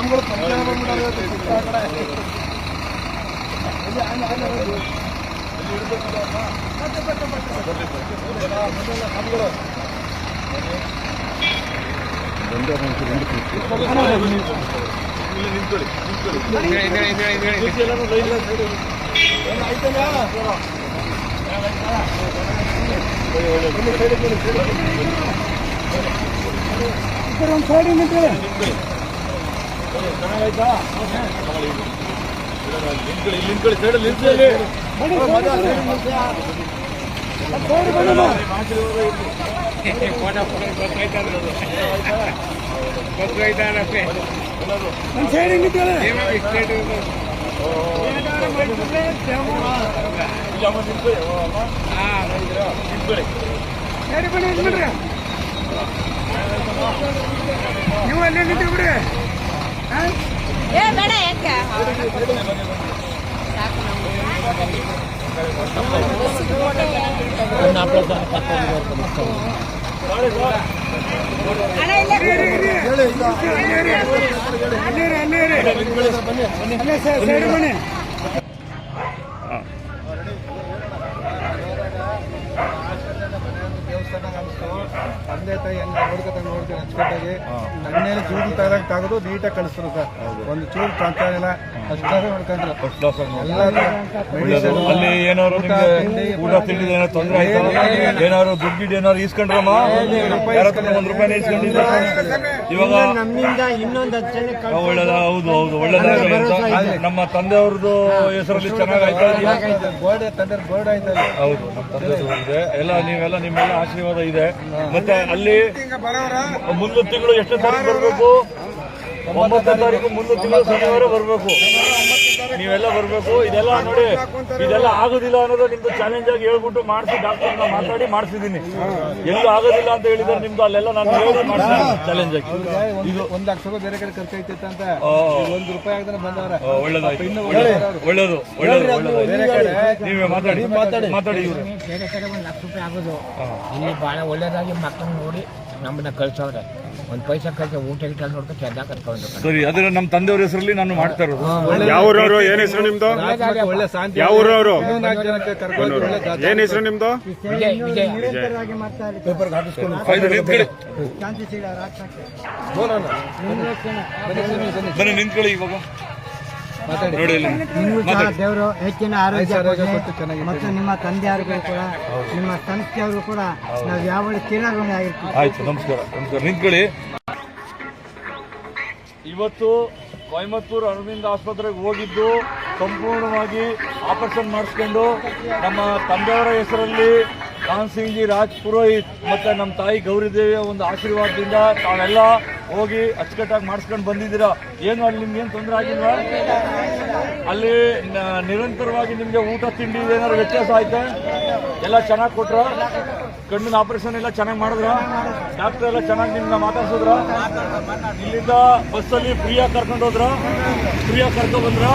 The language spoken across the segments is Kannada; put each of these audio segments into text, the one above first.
ರಾಮ್ಗಳು ಇಬ್ಬರು ಒಂದು ಸೈಡ್ ನಿಂತ್ಕೊಳ್ಳಿ. ನೀವು ಅಲ್ಲೇ ನಿಂತು ಬಿಡ್ರಿ ಬನ್ನಿ ತಂದೆ ತಾಯಿ ಹೆಂಗ ನೋಡ್ಕೊತಂಗ ನೋಡ್ತೀನಿ ಅಚ್ಚುಕಟ್ಟಾಗಿ. ನನ್ನೇನು ಚೂರು ತಗದಾಗ ತೆಗೆದು ನೀಟಾಗಿ ಕಳಿಸ್ತಾರೆ ಸರ್. ಒಂದು ಚೂರು ನೋಡ್ಕೊಂಡ್ರು. ಮೆಡಿಸಿನ್ ಅಲ್ಲಿ ಏನಾದ್ರು ನಿಮ್ಗೆ ಊಟ ತಿಂಡಿ ಏನಾದ್ರು ತೊಂದ್ರೆ ಆಯ್ತಾ? ಏನಾದ್ರು ದುಡ್ಡು ಗಿಡ್ಡು ಏನಾದ್ರು ಇಸ್ಕೊಂಡ್ರಮ್ಮ ಒಂದ್ ರೂಪಾಯಿ ಇಸ್ಕೊಂಡಿಲ್ಲ ಇವಾಗ ನಮ್ಮಿಂದ ಇನ್ನೊಂದು ಹತ್ತು ಒಳ್ಳೇದ? ಹೌದು ಹೌದು. ಒಳ್ಳೇದಾಗ್ಲಿ ಅಂತ. ನಮ್ಮ ತಂದೆಯವ್ರದ್ದು ಹೆಸರಲ್ಲಿ ಚೆನ್ನಾಗ್ ಆಯ್ತಾ? ಇದೆಯಾ? ಬೋರ್ಡ್ ತಂದೆ ಬೋರ್ಡ್ ಆಯ್ತಲ್ಲ. ಹೌದು ನಮ್ಮ ಎಲ್ಲ ನೀವೆಲ್ಲ ನಿಮ್ಮೆಲ್ಲ ಆಶೀರ್ವಾದ ಇದೆ. ಮತ್ತೆ ಅಲ್ಲಿ ಮುಂದಿನ ತಿಂಗಳು ಎಷ್ಟು ತಾರೀಕು ಬರಬೇಕು? ಒಂಬತ್ತನೇ ತಾರೀಕು ಮುಂದಿನ ತಿಂಗಳು ಶನಿವಾರ ಬರಬೇಕು. ನೀವೆಲ್ಲ ಬರಬೇಕು. ಇದೆಲ್ಲ ನೋಡಿ ಇದೆಲ್ಲ ಆಗೋದಿಲ್ಲ ಅನ್ನೋದು ನಿಮ್ದು ಚಾಲೆಂಜ್ ಆಗಿ ಹೇಳ್ಬಿಟ್ಟು ಮಾಡಿಸಿ ಡಾಕ್ಟರ್ನ ಮಾತಾಡಿ ಮಾಡಿಸಿದ್ದೀನಿ. ಎಲ್ಲೂ ಆಗೋದಿಲ್ಲ ಅಂತ ಹೇಳಿದ್ರೆ ನಿಮ್ದು ಅಲ್ಲೆಲ್ಲ ನಾನು ಹೇಳಿ ಚಾಲೆಂಜ್ ಆಗಿ. ಇದು ಒಂದ್ ಲಕ್ಷ ರೂಪಾಯಿ ಬೇರೆ ಕಡೆ ಖರ್ಚು ಐತೆ ಅಂತ ಒಂದ್ ರೂಪಾಯಿ ಆಗದೆ ಬಂದವರ. ಒಳ್ಳೇದು ಒಳ್ಳೇದು. ಒಳ್ಳೇದು. ನೀವೇ ಮಾತಾಡಿ. ಮಾತಾಡಿ. ಮಾತಾಡಿ ಇವ್ರು. ಬೇರೆ ಕಡೆ ಒಂದು ಲಕ್ಷ ರೂಪಾಯಿ ಆಗೋದು. ಇಲ್ಲಿ ಭಾಳ ಒಳ್ಳೇದಾಗಿ ಮಕ್ಕಳನ್ನ ನೋಡಿ ನಮ್ಮನ್ನ ಕಳ್ಸವ್ರೆ. ಒಂದು ಪೈಸಾ ಕಳ್ಸ ಊಟ ಗಿಟ ನೋಡ್ಕೊಂಡು ಚೆಂದ ಕರ್ಕೊಂಡು ಸರಿ ಅದ್ರ ನಮ್ಮ ತಂದೆಯವ್ರ ಹೆಸರಲ್ಲಿ ನಾನು ಮಾಡ್ತಾ ಇರೋದು. ಯಾವ ಊರವ್ರು? ಏನ್ ಹೆಸರು ನಿಮ್ದು? ಒಳ್ಳೆ ಶಾಂತಿ ಯಾವ ಊರವ್ರು? ನಾಲ್ಕು ಜನಕ್ಕೆ ಕರ್ಕೊಂಡು ಒಳ್ಳೆ ಜಾತ್ರೆ ಏನ್ ಹೆಸರು ನಿಮ್ದು? ವಿಜಯ್ ವಿಜಯ್. ಆಯ್ತು ನಿಂತ್ಕೊಳ್ಳಿ. ಬನ್ನಿ ಇವಾಗ. ನಿಮಗೂ ಸಹ ಮಾತಾಡಿ. ದೇವರು ಹೆಚ್ಚಿನ ಆರೋಗ್ಯ ಕೊಡ್ಲಿ. ಮತ್ತು ನಿಮ್ಮ ತಂದೆಯವರಿಗೂ ಕೂಡ ನಿಮ್ಮ ಸಂಸ್ಥೆಯವರು ಕೂಡ ನಾವು ಯಾವ ಚಿರಋಣಿ ಆಗಿರ್ತೀವಿ. ಆಯ್ತು ನಮಸ್ಕಾರ ನಮಸ್ಕಾರ. ನಿಂತ್ಕೊಳ್ಳಿ. ಇವತ್ತು ಕೊಯಮತ್ತೂರು ಅರವಿಂದ ಆಸ್ಪತ್ರೆಗೆ ಹೋಗಿದ್ದು ಸಂಪೂರ್ಣವಾಗಿ ಆಪರೇಷನ್ ಮಾಡಿಸ್ಕೊಂಡು ನಮ್ಮ ತಂದೆಯವರ ಹೆಸರಲ್ಲಿ ಸಿಂಗ್ ರಾಜ್ ಪುರೋಹಿತ್ ಮತ್ತೆ ನಮ್ಮ ತಾಯಿ ಗೌರಿದೇವಿಯ ಒಂದು ಆಶೀರ್ವಾದದಿಂದ ತಾವೆಲ್ಲ ಹೋಗಿ ಅಚ್ಚುಕಟ್ಟಾಗಿ ಮಾಡಿಸ್ಕೊಂಡು ಬಂದಿದ್ದೀರಾ? ಏನು ಅಲ್ಲಿ ನಿಮ್ಗೆ ತೊಂದರೆ ಆಗಿಲ್ಲ ಅಲ್ಲಿ ನಿರಂತರವಾಗಿ ನಿಮಗೆ ಊಟ, ತಿಂಡಿ ಏನಾದ್ರು ವ್ಯತ್ಯಾಸ ಆಯ್ತಾ? ಎಲ್ಲ ಚೆನ್ನಾಗಿ ಕೊಟ್ರ? ಕಣ್ಣಿನ ಆಪರೇಷನ್ ಎಲ್ಲ ಚೆನ್ನಾಗಿ ಮಾಡಿದ್ರ? ಡಾಕ್ಟರ್ ಎಲ್ಲ ಚೆನ್ನಾಗಿ ನಿಮ್ನ ಮಾತಾಡ್ಸಿದ್ರ? ಇಲ್ಲಿಂದ ಬಸ್ಸಲ್ಲಿ ಫ್ರೀಯಾಗಿ ಕರ್ಕೊಂಡು ಹೋದ್ರ? ಫ್ರೀಯಾಗಿ ಕರ್ಕೊಂಡು ಬಂದ್ರ?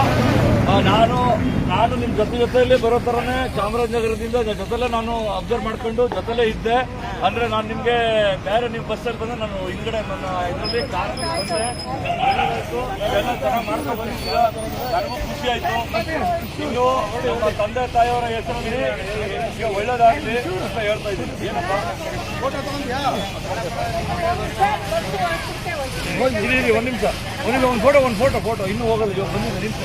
ನಾನು ನಾನು ನಿಮ್ಮ ಜೊತೆ ಜೊತೆಯಲ್ಲಿ ಬರೋ ಥರನೇ ಚಾಮರಾಜನಗರದಿಂದ ಜೊತೆಲೇ ನಾನು ಅಬ್ಸರ್ವ್ ಮಾಡ್ಕೊಂಡು ಜೊತೆಲೇ ಇದ್ದೆ. ಅಂದ್ರೆ ನಾನು ನಿಮಗೆ ಬೇರೆ ನಿಮ್ಮ ಬಸ್ಸಲ್ಲಿ ಬಂದ್ರೆ ನಾನು ಹಿಂದ್ಗಡೆ ನನ್ನ ಇದರಲ್ಲಿ ಕಾರ್ ಮಾಡ್ಕೊಂಡು ನನಗೂ ಖುಷಿ ಆಯ್ತು. ಇನ್ನು ತಂದೆ ತಾಯಿಯವರ ಹೆಸರಲ್ಲಿ ಒಳ್ಳೇದಾಗಲಿ ಅಂತ ಹೇಳ್ತಾ ಇದ್ದೀನಿ. ಇಲ್ಲಿ ಒಂದು ನಿಮಿಷ. ಒಂದು ಒಂದು ಫೋಟೋ ಒಂದು ಫೋಟೋ ಫೋಟೋ ಇನ್ನೂ ಹೋಗೋದು ಬನ್ನಿ ನಿಮಿಷ.